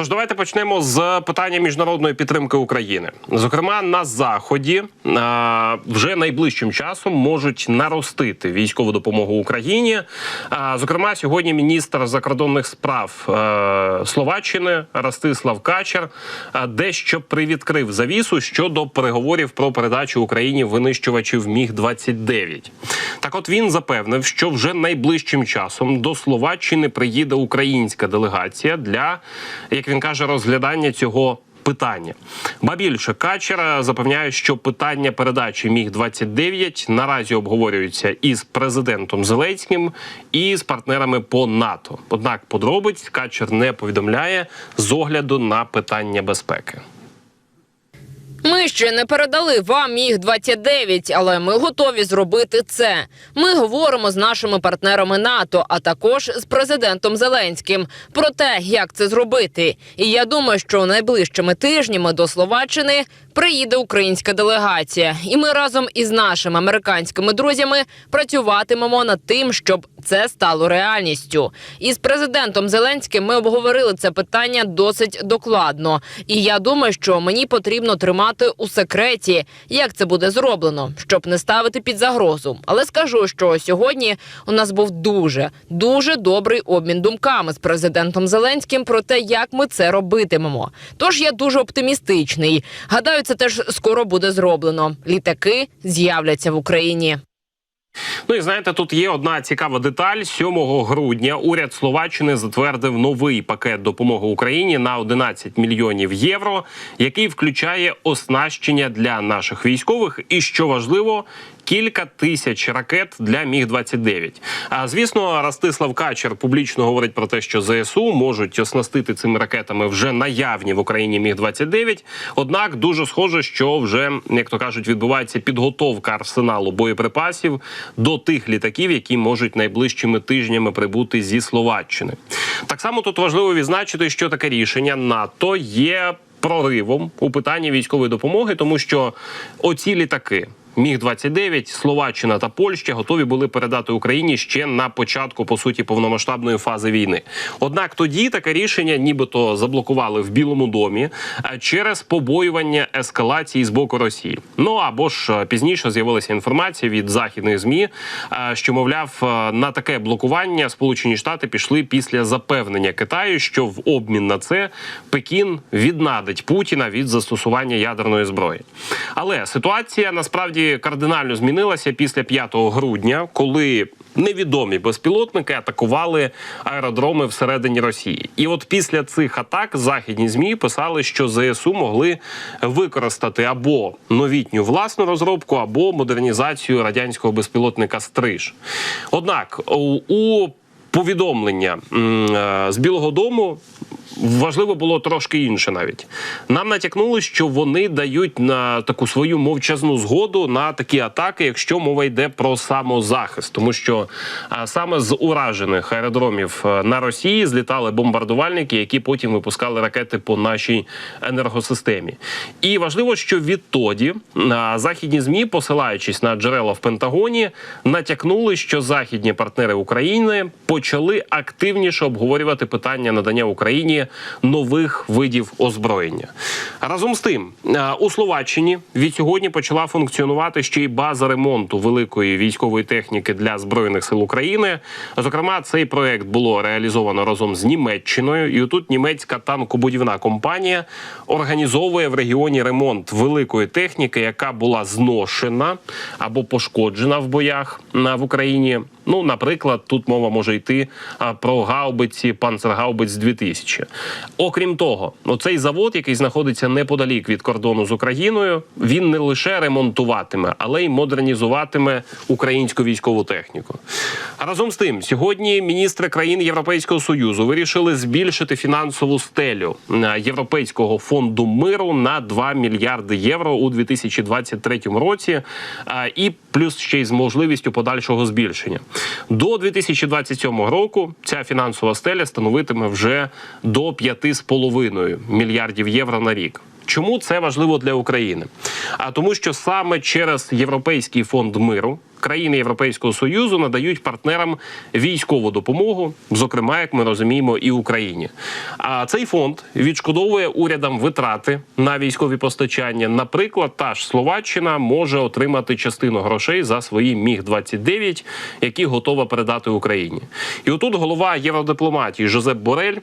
Тож давайте почнемо з питання міжнародної підтримки України. Зокрема, на заході а, вже найближчим часом можуть наростити військову допомогу Україні. А, зокрема, сьогодні міністр закордонних справ е, Словаччини Ростислав Качер а, дещо привідкрив завісу щодо переговорів про передачу Україні винищувачів Міг 29 Так, от він запевнив, що вже найближчим часом до Словаччини приїде українська делегація для, як він каже, розглядання цього. Питання ба більше Качера запевняє, що питання передачі міг 29 наразі обговорюються із президентом Зеленським і з партнерами по НАТО. Однак подробиць Качер не повідомляє з огляду на питання безпеки. Ми ще не передали вам їх 29, але ми готові зробити це. Ми говоримо з нашими партнерами НАТО, а також з президентом Зеленським про те, як це зробити. І я думаю, що найближчими тижнями до Словаччини приїде українська делегація, і ми разом із нашими американськими друзями працюватимемо над тим, щоб це стало реальністю. І з президентом Зеленським ми обговорили це питання досить докладно. І я думаю, що мені потрібно тримати у секреті, як це буде зроблено, щоб не ставити під загрозу. Але скажу, що сьогодні у нас був дуже дуже добрий обмін думками з президентом Зеленським про те, як ми це робитимемо. Тож я дуже оптимістичний. Гадаю, це теж скоро буде зроблено. Літаки з'являться в Україні. Ну і знаєте, тут є одна цікава деталь. 7 грудня уряд Словаччини затвердив новий пакет допомоги Україні на 11 мільйонів євро, який включає оснащення для наших військових. І що важливо. Кілька тисяч ракет для міг 29 А звісно, Ростислав Качер публічно говорить про те, що ЗСУ можуть оснастити цими ракетами вже наявні в Україні міг 29 Однак дуже схоже, що вже як то кажуть, відбувається підготовка арсеналу боєприпасів до тих літаків, які можуть найближчими тижнями прибути зі Словаччини. Так само тут важливо відзначити, що таке рішення НАТО є проривом у питанні військової допомоги, тому що оці літаки. Міг 29 Словаччина та Польща готові були передати Україні ще на початку по суті повномасштабної фази війни. Однак тоді таке рішення, нібито заблокували в Білому домі е, через побоювання ескалації з боку Росії. Ну або ж е, пізніше з'явилася інформація від західних змі, е, що мовляв на таке блокування Сполучені Штати пішли після запевнення Китаю, що в обмін на це Пекін віднадить Путіна від застосування ядерної зброї. Але ситуація насправді кардинально змінилася після 5 грудня, коли невідомі безпілотники атакували аеродроми всередині Росії. І от після цих атак західні змі писали, що ЗСУ могли використати або новітню власну розробку, або модернізацію радянського безпілотника Стриж. Однак у- у повідомлення е, з Білого Дому важливо було трошки інше навіть. Нам натякнули, що вони дають на таку свою мовчазну згоду на такі атаки, якщо мова йде про самозахист, тому що а, саме з уражених аеродромів е, на Росії злітали бомбардувальники, які потім випускали ракети по нашій енергосистемі. І важливо, що відтоді а, західні змі, посилаючись на джерела в Пентагоні, натякнули, що західні партнери України почали активніше обговорювати питання надання Україні нових видів озброєння. Разом з тим, е, у Словаччині від сьогодні почала функціонувати ще й база ремонту великої військової техніки для збройних сил України. Зокрема, цей проект було реалізовано разом з Німеччиною, і тут німецька танкобудівна компанія організовує в регіоні ремонт великої техніки, яка була зношена або пошкоджена в боях в Україні. Ну, наприклад, тут мова може йти про гаубиці Панцергаубиць 2000. Окрім того, оцей завод, який знаходиться неподалік від кордону з Україною, він не лише ремонтуватиме, але й модернізуватиме українську військову техніку. Разом з тим, сьогодні міністри країн Європейського союзу вирішили збільшити фінансову стелю е, Європейського фонду миру на 2 мільярди євро у 2023 році, е, і плюс ще й з можливістю подальшого збільшення. До 2027 року ця фінансова стеля становитиме вже до 5,5 мільярдів євро на рік. Чому це важливо для України? А тому, що саме через Європейський фонд миру країни Європейського союзу надають партнерам військову допомогу, зокрема, як ми розуміємо, і Україні. А цей фонд відшкодовує урядам витрати на військові постачання. Наприклад, та ж Словаччина може отримати частину грошей за свої міг 29 які готова передати Україні. І отут голова євродипломатії Жозеп Борель.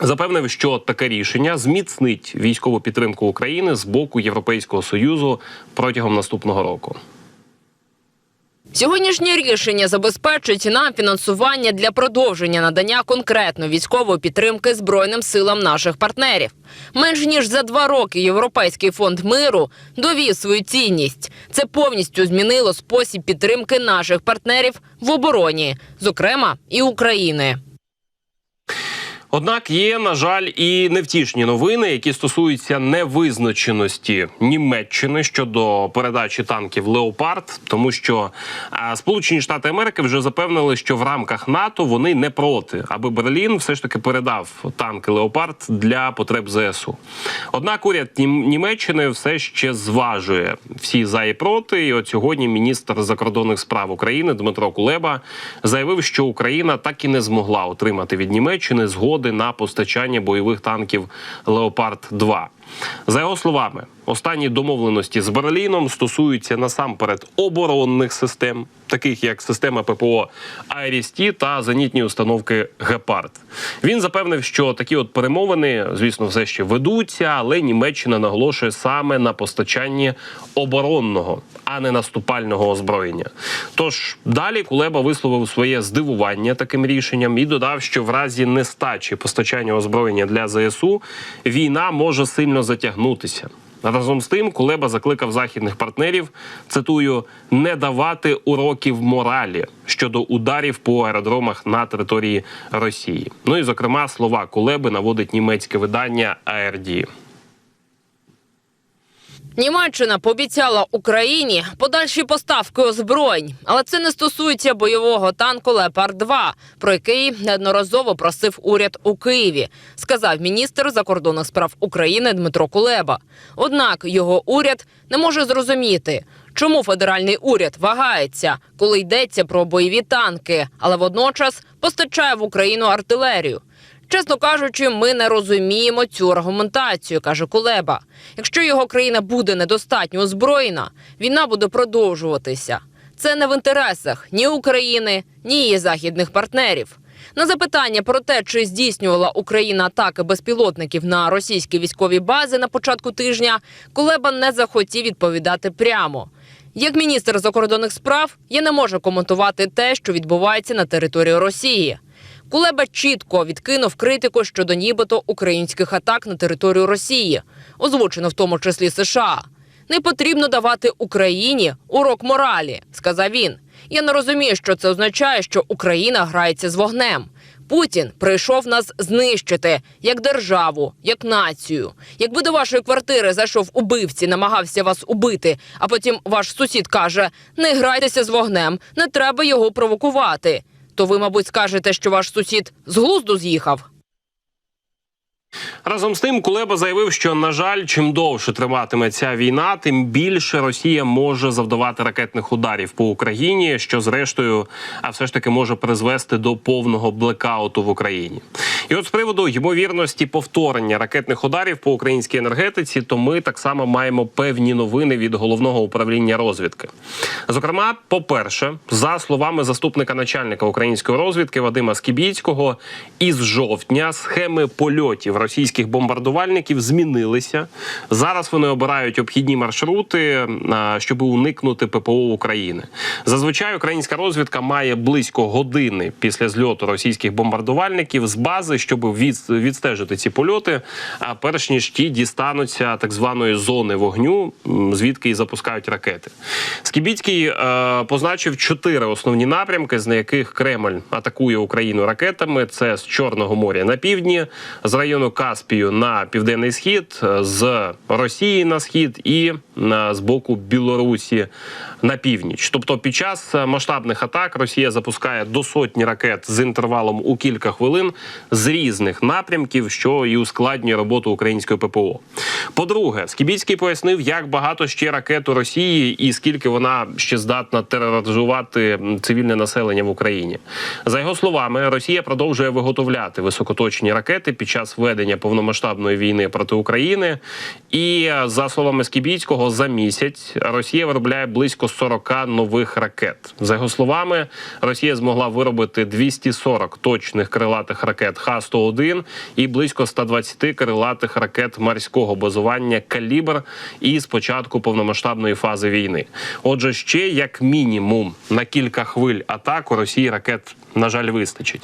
Запевнив, що таке рішення зміцнить військову підтримку України з боку Європейського союзу протягом наступного року. Сьогоднішнє рішення забезпечить нам фінансування для продовження надання конкретно військової підтримки збройним силам наших партнерів. Менш ніж за два роки Європейський фонд миру довів свою цінність. Це повністю змінило спосіб підтримки наших партнерів в обороні, зокрема і України. Однак є, на жаль, і невтішні новини, які стосуються невизначеності Німеччини щодо передачі танків Леопард, тому що Сполучені Штати Америки вже запевнили, що в рамках НАТО вони не проти, аби Берлін все ж таки передав танки Леопард для потреб ЗСУ. Однак уряд Нім- Німеччини все ще зважує всі за і проти. І от сьогодні міністр закордонних справ України Дмитро Кулеба заявив, що Україна так і не змогла отримати від Німеччини згоди на постачання бойових танків Леопард 2 За його словами, останні домовленості з Берліном стосуються насамперед оборонних систем, таких як система ППО Айрісті та зенітні установки Гепард. Він запевнив, що такі от перемовини, звісно, все ще ведуться, але Німеччина наголошує саме на постачанні оборонного, а не наступального озброєння. Тож далі Кулеба висловив своє здивування таким рішенням і додав, що в разі нестачі постачання озброєння для ЗСУ війна може сильно затягнутися. Разом з тим, Кулеба закликав західних партнерів цитую не давати уроків моралі щодо ударів по аеродромах на території Росії. Ну і зокрема слова Кулеби наводить німецьке видання ARD. Німеччина пообіцяла Україні подальші поставки озброєнь, але це не стосується бойового танку Леопард 2 про який неодноразово просив уряд у Києві, сказав міністр закордонних справ України Дмитро Кулеба. Однак його уряд не може зрозуміти, чому федеральний уряд вагається, коли йдеться про бойові танки, але водночас постачає в Україну артилерію. Чесно кажучи, ми не розуміємо цю аргументацію, каже Кулеба. Якщо його країна буде недостатньо озброєна, війна буде продовжуватися. Це не в інтересах ні України, ні її західних партнерів. На запитання про те, чи здійснювала Україна атаки безпілотників на російські військові бази на початку тижня, Кулеба не захотів відповідати прямо. Як міністр закордонних справ, я не можу коментувати те, що відбувається на території Росії. Кулеба чітко відкинув критику щодо нібито українських атак на територію Росії, озвучено в тому числі США. Не потрібно давати Україні урок моралі, сказав він. Я не розумію, що це означає, що Україна грається з вогнем. Путін прийшов нас знищити як державу, як націю. Якби до вашої квартири зайшов убивці, намагався вас убити, а потім ваш сусід каже: не грайтеся з вогнем, не треба його провокувати. То ви, мабуть, скажете, що ваш сусід з глузду з'їхав. Разом з тим, Кулеба заявив, що на жаль, чим довше триватиме ця війна, тим більше Росія може завдавати ракетних ударів по Україні, що зрештою, а все ж таки може призвести до повного блекауту в Україні. І от з приводу ймовірності повторення ракетних ударів по українській енергетиці, то ми так само маємо певні новини від головного управління розвідки. Зокрема, по-перше, за словами заступника начальника української розвідки Вадима Скібіцького, із жовтня схеми польотів російських бомбардувальників змінилися. Зараз вони обирають обхідні маршрути, щоб уникнути ППО України. Зазвичай українська розвідка має близько години після зльоту російських бомбардувальників з бази, щоб відстежити ці польоти. А перш ніж ті дістануться так званої зони вогню, звідки і запускають ракети. Скібіцький е, позначив чотири основні напрямки, з яких Кремль атакує Україну ракетами. Це з Чорного моря на півдні, з району Каспію на південний схід, е, з Росії на схід і е, з боку Білорусі на північ. Тобто, під час е, масштабних атак Росія запускає до сотні ракет з інтервалом у кілька хвилин з різних напрямків, що і ускладнює роботу української ППО. По-друге, Скібіцький пояснив, як багато ще ракет у Росії і скільки вона ще здатна тероризувати цивільне населення в Україні. За його словами, Росія продовжує виготовляти високоточні ракети під час ведення повномасштабної війни проти України. І е, за словами Скібіцького, за місяць Росія виробляє близько 40 нових ракет. За його словами, Росія змогла виробити 240 точних крилатих ракет Х-101 і близько 120 крилатих ракет морського базування Калібр із початку повномасштабної фази війни. Отже, ще як мінімум на кілька хвиль атак у Росії ракет. На жаль, вистачить.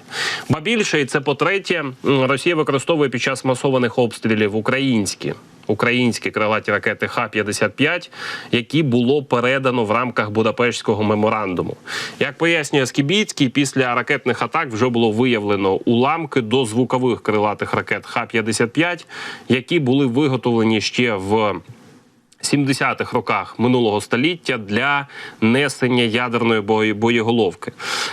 Ба більше, і це по-третє, Росія використовує під час масованих обстрілів українські українські крилаті ракети Х-55, які було передано в рамках Будапештського меморандуму. Як пояснює Скібіцький, після ракетних атак вже було виявлено уламки до звукових крилатих ракет Х-55, які були виготовлені ще в 70-х роках минулого століття для несення ядерної боєголовки.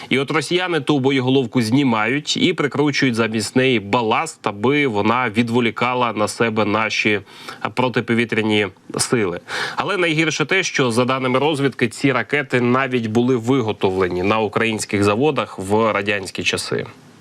І от росіяни ту боєголовку знімають і прикручують замість неї баласт, аби вона відволікала на себе наші протиповітряні сили. Але найгірше те, що за даними розвідки, ці ракети навіть були виготовлені на українських заводах в радянські часи.